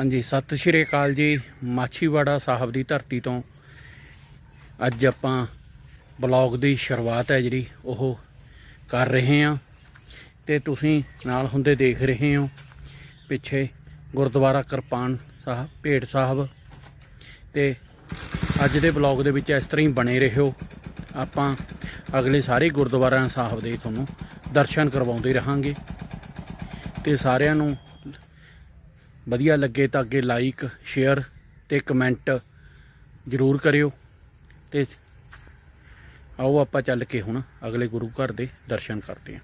ਹਾਂਜੀ, ਸਤਿ ਸ਼੍ਰੀ ਅਕਾਲ ਜੀ, ਮਾਛੀਵਾੜਾ ਸਾਹਿਬ ਦੀ ਧਰਤੀ ਤੋਂ। ਅੱਜ ਆਪਾਂ ਬਲੌਗ ਦੀ ਸ਼ੁਰੂਆਤ ਹੈ ਜਿਹੜੀ, ਉਹ ਕਰ ਰਹੇ ਹਾਂ। ਤੇ ਤੁਸੀਂ ਨਾਲ ਹੁੰਦੇ ਦੇਖ ਰਹੇ ਹੋ, ਪਿੱਛੇ ਗੁਰਦੁਆਰਾ ਕਿਰਪਾਨ ਸਾਹਿਬ ਭੇਟ ਸਾਹਿਬ। ਤੇ ਅੱਜ ਦੇ ਬਲੌਗ ਦੇ ਵਿੱਚ ਇਸ ਤਰ੍ਹਾਂ ਹੀ ਬਣੇ ਰਹੋ। ਆਪਾਂ ਅਗਲੇ ਸਾਰੇ ਗੁਰਦੁਆਰਿਆਂ ਸਾਹਿਬ ਦੇ ਤੁਹਾਨੂੰ ਦਰਸ਼ਨ ਕਰਵਾਉਂਦੇ ਰਹਾਂਗੇ। ਤੇ ਸਾਰਿਆਂ ਨੂੰ ਵਧੀਆ ਲੱਗੇ ਤਾਂ ਅੱਗੇ ਲਾਈਕ ਸ਼ੇਅਰ ਤੇ ਕਮੈਂਟ ਜ਼ਰੂਰ ਕਰਿਓ। ਤੇ ਆਓ ਆਪਾਂ ਚੱਲ ਕੇ ਹੁਣ ਅਗਲੇ ਗੁਰੂ ਘਰ ਦੇ ਦਰਸ਼ਨ ਕਰਦੇ ਹਾਂ।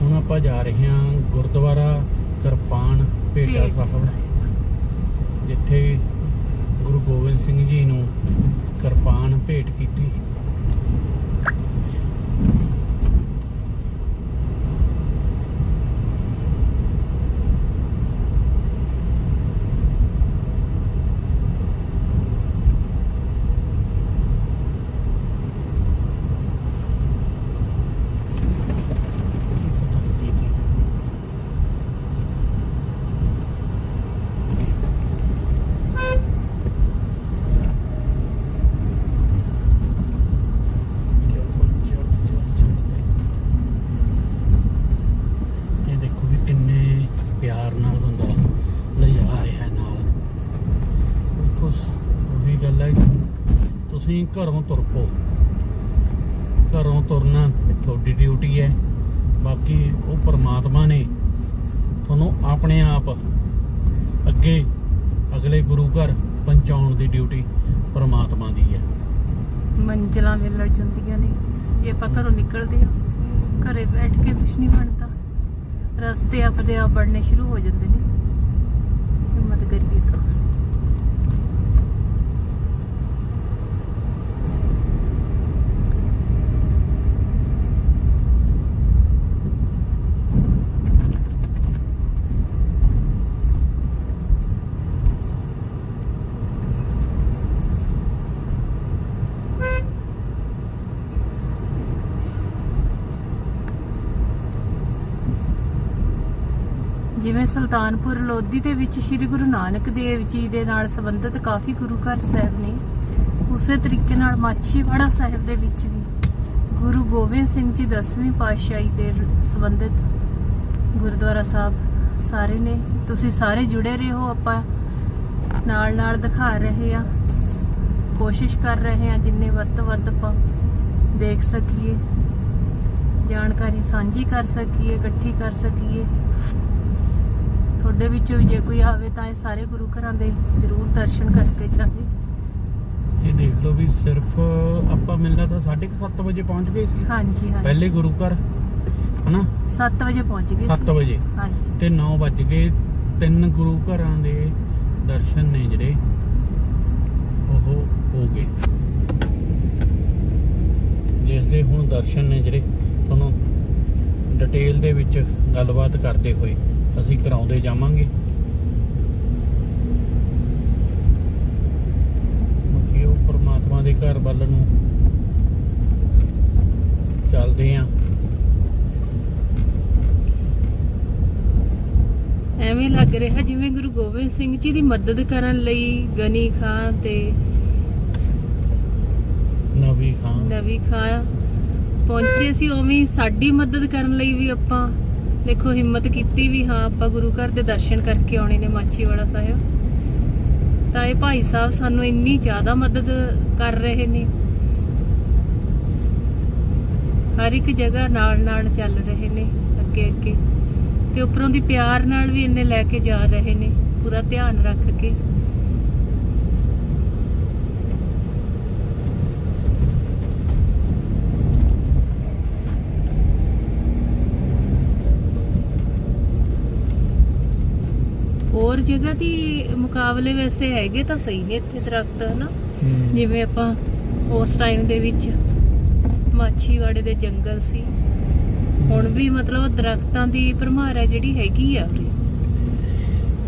ਹੁਣ ਆਪਾਂ ਜਾ ਰਹੇ ਹਾਂ ਗੁਰਦੁਆਰਾ ਕਿਰਪਾਨ ਭੇਟਾ ਸਾਹਿਬ। ਜਿੱਥੇ ਗੁਰੂ ਗੋਬਿੰਦ ਸਿੰਘ ਜੀ ਨੂੰ ਕਿਰਪਾਨ ਭੇਟ ਕੀਤੀ ਇਹ ਦੇਖੋ ਵੀ ਕਿੰਨੇ ਪਿਆਰ ਨਾਲ ਬੰਦਾ ਲਿਜਾ ਰਿਹਾ ਨਾਲ ਦੇਖੋ ਸ- ਉਹੀ ਗੱਲ ਹੈ ਤੁਸੀਂ ਘਰੋਂ ਤੁਰ ਪੋ ਘਰੋਂ ਤੁਰਨਾ ਤੁਹਾਡੀ ਡਿਊਟੀ ਹੈ। ਬਾਕੀ ਉਹ ਪ੍ਰਮਾਤਮਾ ਨੇ ਤੁਹਾਨੂੰ ਆਪਣੇ ਆਪ ਅੱਗੇ ਅਗਲੇ ਗੁਰੂ ਘਰ ਪਹੁੰਚਾਉਣ ਦੀ ਡਿਊਟੀ ਪ੍ਰਮਾਤਮਾ ਦੀ ਹੈ। ਮੰਜ਼ਲਾਂ ਮਿਲ ਜਾਂਦੀਆਂ ਨੇ। ਜੇ ਆਪਾਂ ਘਰੋਂ ਨਿਕਲਦੇ ਆ ਘਰੇ ਬੈਠ ਕੇ ਕੁਝ ਨਹੀਂ ਬਣਦਾ। ਰਸਤੇ ਆਪਦੇ ਆਪ ਬਣਨੇ ਸ਼ੁਰੂ ਹੋ ਜਾਂਦੇ ਨੇ ਹਿੰਮਤ ਕਰੀਏ ਤਾਂ ਜਿਵੇਂ ਸੁਲਤਾਨਪੁਰ ਲੋਧੀ ਦੇ ਵਿੱਚ ਸ੍ਰੀ ਗੁਰੂ ਨਾਨਕ ਦੇਵ ਜੀ ਦੇ ਨਾਲ ਸੰਬੰਧਿਤ ਕਾਫੀ ਗੁਰੂ ਘਰ ਸਾਹਿਬ ਨੇ, ਉਸੇ ਤਰੀਕੇ ਨਾਲ ਮਾਛੀਵਾੜਾ ਸਾਹਿਬ ਦੇ ਵਿੱਚ ਵੀ ਗੁਰੂ ਗੋਬਿੰਦ ਸਿੰਘ ਜੀ 10ਵੀਂ ਪਾਤਸ਼ਾਹੀ ਦੇ ਸੰਬੰਧਿਤ ਗੁਰਦੁਆਰਾ ਸਾਹਿਬ ਸਾਰੇ ਨੇ, ਤੁਸੀਂ ਸਾਰੇ ਜੁੜੇ ਰਹੋ, ਆਪਾਂ ਨਾਲ ਨਾਲ ਦਿਖਾ ਰਹੇ ਆ ਕੋਸ਼ਿਸ਼ ਕਰ ਰਹੇ ਆ ਜਿੰਨੇ ਵੱਧ ਤੋਂ ਵੱਧ ਆਪਾਂ ਦੇਖ ਸਕੀਏ, ਜਾਣਕਾਰੀ ਸਾਂਝੀ ਕਰ ਸਕੀਏ, ਇਕੱਠੀ ਕਰ ਸਕੀਏ। ਤੁਹਾਡੇ ਵਿੱਚੋਂ ਵੀ ਜੇ ਕੋਈ ਆਵੇ ਤਾਂ ਇਹ ਸਾਰੇ ਗੁਰੂ ਘਰਾਂ ਦੇ ਜ਼ਰੂਰ ਦਰਸ਼ਨ ਕਰਕੇ ਜਾਵੇ। ਇਹ ਦੇਖ ਲਓ ਵੀ ਸਿਰਫ ਆਪਾਂ ਮਿਲਦਾ ਤਾਂ 7:30 ਵਜੇ ਪਹੁੰਚ ਗਏ ਸੀ। ਹਾਂਜੀ ਹਾਂਜੀ। ਪਹਿਲੇ ਗੁਰੂ ਘਰ ਹਨਾ? 7 ਵਜੇ ਪਹੁੰਚ ਗਏ 7 ਵਜੇ। ਹਾਂਜੀ। ਤੇ 9 ਵੱਜ ਗਏ। ਤਿੰਨ ਗੁਰੂ ਘਰਾਂ ਦੇ ਦਰਸ਼ਨ ਨੇ ਜਿਹੜੇ ਉਹ ਹੋ ਗਏ। ਜਿਸ ਦੇ ਹੁਣ ਦਰਸ਼ਨ ਨੇ ਜਿਹੜੇ ਤੁਹਾਨੂੰ ਡਿਟੇਲ ਦੇ ਵਿੱਚ ਗੱਲਬਾਤ ਕਰਦੇ ਹੋਏ। ਅਸੀਂ ਕਰਾਉਂਦੇ ਜਾਵਾਂਗੇ। ਬਾਕੀ ਉਹ ਪ੍ਰਮਾਤਮਾ ਦੇ ਘਰ ਵੱਲ ਨੂੰ ਚੱਲਦੇ ਆਂ। ਐਵੇਂ ਲੱਗ ਰਿਹਾ ਜਿਵੇਂ ਗੁਰੂ ਗੋਬਿੰਦ ਸਿੰਘ ਜੀ ਦੀ ਮਦਦ ਕਰਨ ਲਈ ਗਨੀ ਖਾਂ ਤੇ ਨਵੀ ਖਾਨ ਨਵੀ ਖਾਂ ਪਹੁੰਚੇ ਸੀ ਉਵੇਂ ਸਾਡੀ ਮਦਦ ਕਰਨ ਲਈ ਵੀ ਆਪਾਂ ਦੇਖੋ, ਹਿੰਮਤ ਕੀਤੀ ਵੀ ਹਾਂ, ਆਪਾਂ ਗੁਰੂ ਘਰ ਦੇ ਦਰਸ਼ਨ ਕਰਕੇ ਆਉਣੇ ਨੇ ਮਾਛੀਵਾੜਾ ਸਾਹਿਬ। ਤਾਂ ਇਹ ਭਾਈ ਸਾਹਿਬ ਸਾਨੂੰ ਇੰਨੀ ਜ਼ਿਆਦਾ ਮਦਦ ਕਰ ਰਹੇ ਨੇ। ਹਰ ਇੱਕ ਜਗ੍ਹਾ ਨਾਲ ਨਾਲ ਚੱਲ ਰਹੇ ਨੇ ਅੱਗੇ ਅੱਗੇ ਤੇ ਉੱਪਰੋਂ ਦੀ ਪਿਆਰ ਨਾਲ ਵੀ ਇੰਨੇ ਲੈ ਕੇ ਜਾ ਰਹੇ ਨੇ, ਪੂਰਾ ਧਿਆਨ ਰੱਖ ਕੇ ਹੋਰ ਜਗ੍ਹਾ ਦੀ ਮੁਕਾਬਲੇ ਵੈਸੇ ਹੈਗੇ ਤਾਂ ਸਹੀ ਨੇ ਇੱਥੇ ਦਰਖਤ ਹਨਾ? ਜਿਵੇਂ ਆਪਾਂ ਉਸ ਟਾਈਮ ਦੇ ਵਿੱਚ ਮਾਛੀਵਾੜੇ ਦੇ ਜੰਗਲ ਸੀ। ਹੁਣ ਵੀ ਮਤਲਬ ਦਰਖਤਾਂ ਦੀ ਭਰਮਾਰ ਹੈ ਜਿਹੜੀ ਹੈਗੀ ਆ ਉਰੇ।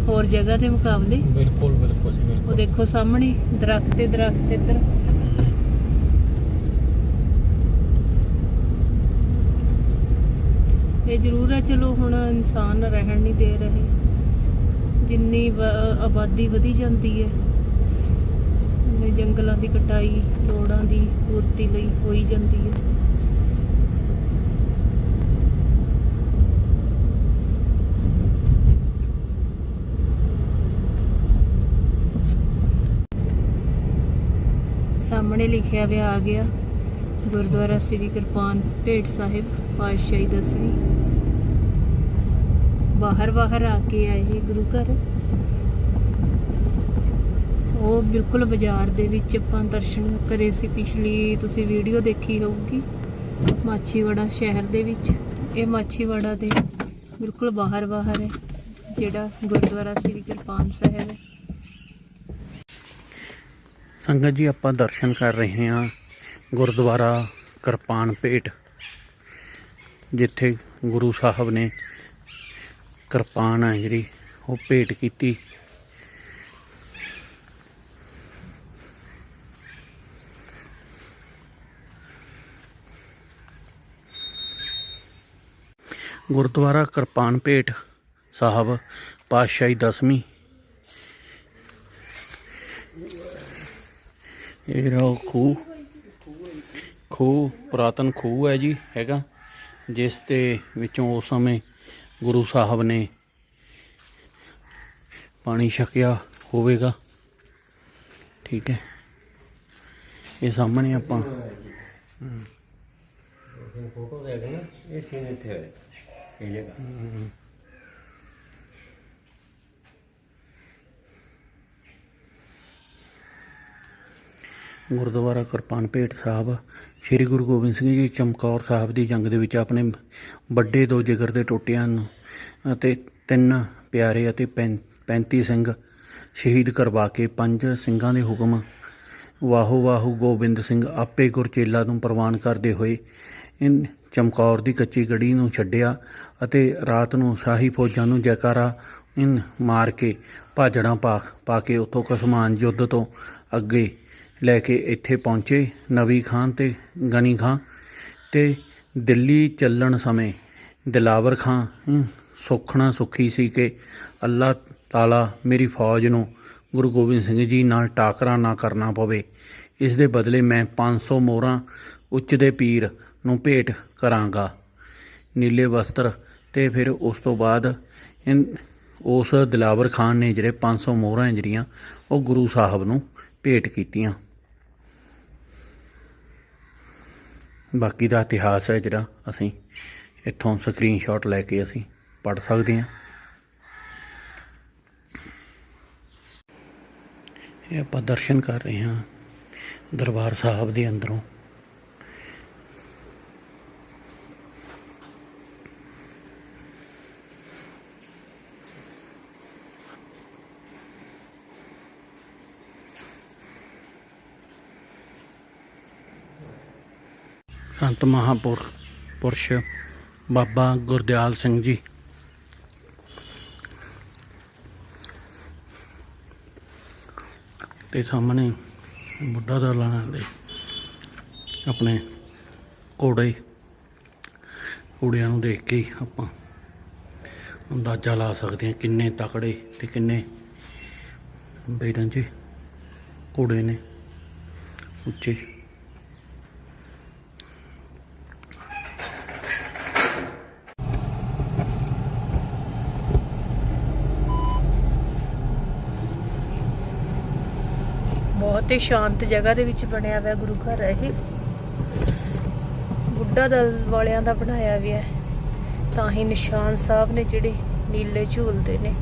ਹੋਰ ਜਗ੍ਹਾ ਦੇ ਮੁਕਾਬਲੇ? ਬਿਲਕੁਲ ਬਿਲਕੁਲ ਜੀ ਉਹ ਬਿਲਕੁਲ ਦੇਖੋ ਸਾਹਮਣੇ ਦਰਖਤ ਤੇ ਦਰਖਤ ਇੱਧਰ। ਇਹ ਜ਼ਰੂਰ ਹੈ ਚਲੋ ਹੁਣ ਇਨਸਾਨ ਰਹਿਣ ਨਹੀਂ ਦੇ ਰਹੇ। ਜਿੰਨੀ ਵ- ਆਬਾਦੀ ਵਧੀ ਜਾਂਦੀ ਹੈ ਜੰਗਲਾਂ ਦੀ ਕਟਾਈ, ਲੋੜਾਂ ਦੀ ਪੂਰਤੀ ਲਈ ਹੋਈ ਜਾਂਦੀ ਹੈ। ਸਾਹਮਣੇ ਲਿਖਿਆ ਹੋਇਆ ਆ ਗਿਆ, ਗੁਰਦੁਆਰਾ ਸ੍ਰੀ ਕਿਰਪਾਨ ਭੇਟ ਸਾਹਿਬ, ਪਾਤਸ਼ਾਹੀ ਦਸਵੀਂ। ਬਾਹਰ ਬਾਹਰ ਆ ਕੇ ਆਏ ਇਹ ਗੁਰੂ ਘਰ। ਉਹ ਬਿਲਕੁਲ ਬਾਜ਼ਾਰ ਦੇ ਵਿੱਚ ਆਪਾਂ ਦਰਸ਼ਨ ਕਰੇ ਸੀ। ਪਿਛਲੀ ਤੁਸੀਂ ਵੀਡੀਓ ਦੇਖੀ ਹੋਊਗੀ, ਮਾਛੀਵਾੜਾ ਸ਼ਹਿਰ ਦੇ ਵਿੱਚ। ਇਹ ਮਾਛੀਵਾੜਾ ਦੇ ਬਿਲਕੁਲ ਬਾਹਰ ਬਾਹਰ ਹੈ, ਜਿਹੜਾ ਗੁਰਦੁਆਰਾ ਸ੍ਰੀ ਕਿਰਪਾਨ ਸਾਹਿਬ ਹੈ। ਸੰਗਤ ਜੀ, ਆਪਾਂ ਦਰਸ਼ਨ ਕਰ ਰਹੇ ਹਾਂ ਗੁਰਦੁਆਰਾ ਕਿਰਪਾਨ ਭੇਟ, ਜਿੱਥੇ ਗੁਰੂ ਸਾਹਿਬ ਨੇ ਕਿਰਪਾਨ ਹੈ ਜਿਹੜੀ ਉਹ ਭੇਟ ਕੀਤੀ। ਗੁਰਦੁਆਰਾ ਕਿਰਪਾਨ ਭੇਟ ਸਾਹਿਬ, ਪਾਤਸ਼ਾਹੀ ਦਸਵੀਂ। ਇਹ ਜਿਹੜਾ ਉਹ ਖੂਹ ਖੂਹ, ਪੁਰਾਤਨ ਖੂਹ ਹੈ ਜੀ, ਹੈਗਾ। ਜਿਸ ਦੇ ਵਿੱਚੋਂ ਉਸ ਸਮੇਂ ਗੁਰੂ ਸਾਹਿਬ ਨੇ ਪਾਣੀ ਛਕਿਆ ਹੋਵੇਗਾ। ਠੀਕ ਹੈ। ਇਹ ਸਾਹਮਣੇ ਆਪਾਂ ਫੋਟੋ ਦੇਖ ਨਾ ਇਹ ਸੀਨ ਇੱਥੇ ਹੋਇਆ। ਇਹ ਜਗ੍ਹਾ। ਗੁਰਦੁਆਰਾ ਕਿਰਪਾਨ ਭੇਟ ਸਾਹਿਬ, ਸ੍ਰੀ ਗੁਰੂ ਗੋਬਿੰਦ ਸਿੰਘ ਜੀ ਚਮਕੌਰ ਸਾਹਿਬ ਦੀ ਜੰਗ ਦੇ ਵਿੱਚ ਆਪਣੇ ਵੱਡੇ ਦੋ ਜਿਗਰ ਦੇ ਟੋਟਿਆਂ ਨੂੰ ਅਤੇ ਤਿੰਨ ਪਿਆਰੇ ਅਤੇ ਪੈਂ- 35 ਸਿੰਘ ਸ਼ਹੀਦ ਕਰਵਾ ਕੇ ਪੰਜ ਸਿੰਘਾਂ ਦੇ ਹੁਕਮ ਵਾਹੋ ਵਾਹੋ ਗੋਬਿੰਦ ਸਿੰਘ ਆਪੇ ਗੁਰਚੇਲਾ ਨੂੰ ਪ੍ਰਵਾਨ ਕਰਦੇ ਹੋਏ ਇਨ ਚਮਕੌਰ ਦੀ ਕੱਚੀ ਗੜੀ ਨੂੰ ਛੱਡਿਆ ਅਤੇ ਰਾਤ ਨੂੰ ਸ਼ਾਹੀ ਫੌਜਾਂ ਨੂੰ ਜੈਕਾਰਾ ਇਨ ਮਾਰ ਕੇ ਭਾਜੜਾਂ ਪਾ ਪਾ ਕੇ ਉੱਥੋਂ ਕਸਮਾਨ ਯੁੱਧ ਤੋਂ ਅੱਗੇ ਲੈ ਕੇ ਇੱਥੇ ਪਹੁੰਚੇ ਨਵੀ ਖਾਨ ਤੇ ਗਨੀ ਖਾਨ ਤੇ ਦਿੱਲੀ ਚੱਲਣ ਸਮੇਂ ਦਿਲਾਵਰ ਖਾਨ ਹਮ, ਸੁਖਣਾ ਸੁਖੀ ਸੀ ਕਿ ਅੱਲਾਹ ਤਾਲਾ ਮੇਰੀ ਫੌਜ ਨੂੰ ਗੁਰੂ ਗੋਬਿੰਦ ਸਿੰਘ ਜੀ ਨਾਲ ਟਾਕਰਾ ਨਾ ਕਰਨਾ ਪਵੇ। ਇਸ ਦੇ ਬਦਲੇ ਮੈਂ 500 ਮੋਹਰਾਂ ਉੱਚ ਦੇ ਪੀਰ ਨੂੰ ਭੇਟ ਕਰਾਂਗਾ। ਨੀਲੇ ਵਸਤਰ ਤੇ ਫਿਰ ਉਸ ਤੋਂ ਬਾਅਦ ਉਸ ਦਿਲਾਵਰ ਖਾਨ ਨੇ ਜਿਹੜੇ 500 ਮੋਹਰਾਂ ਜਿਹੜੀਆਂ ਉਹ ਗੁਰੂ ਸਾਹਿਬ ਨੂੰ ਭੇਟ ਕੀਤੀਆਂ। ਬਾਕੀ ਦਾ ਇਤਿਹਾਸ ਹੈ ਜਿਹੜਾ ਅਸੀਂ ਇੱਥੋਂ ਸਕਰੀਨਸ਼ਾਟ ਲੈ ਕੇ ਅਸੀਂ ਪੜ ਸਕਦੇ ਹਾਂ। ਇਹ ਆਪਾਂ ਦਰਸ਼ਨ ਕਰ ਰਹੇ ਹਾਂ ਦਰਬਾਰ ਸਾਹਿਬ ਦੇ ਅੰਦਰੋਂ। ਸੰਤ ਮਹਾਪੁਰ, ਪੁਰਸ਼ ਬਾਬਾ ਗੁਰਦਿਆਲ ਸਿੰਘ ਜੀ। ਤੇ ਸਾਹਮਣੇ ਬੁੱਢਾ ਦਲਾਨਾ ਦੇ ਆਪਣੇ ਘੋੜੇ, ਘੋੜਿਆਂ ਨੂੰ ਦੇਖ ਕੇ ਆਪਾਂ ਅੰਦਾਜ਼ਾ ਲਾ ਸਕਦੇ ਹਾਂ ਕਿੰਨੇ ਤਕੜੇ ਤੇ ਕਿੰਨੇ ਬੇਡੰਜੇ ਘੋੜੇ ਨੇ। ਉੱਚੇ ਬਹੁਤ ਹੀ ਸ਼ਾਂਤ ਜਗ੍ਹਾ ਦੇ ਵਿੱਚ ਬਣਿਆ ਹੋਇਆ ਗੁਰੂ ਘਰ ਹੈ ਇਹ। ਬੁੱਢਾ ਦਲ ਵਾਲਿਆਂ ਦਾ ਬਣਾਇਆ ਹੋਇਆ ਹੈ। ਤਾਂ ਹੀ ਨਿਸ਼ਾਨ ਸਾਹਿਬ ਨੇ ਜਿਹੜੇ ਨੀਲੇ ਝੂਲਦੇ ਨੇ।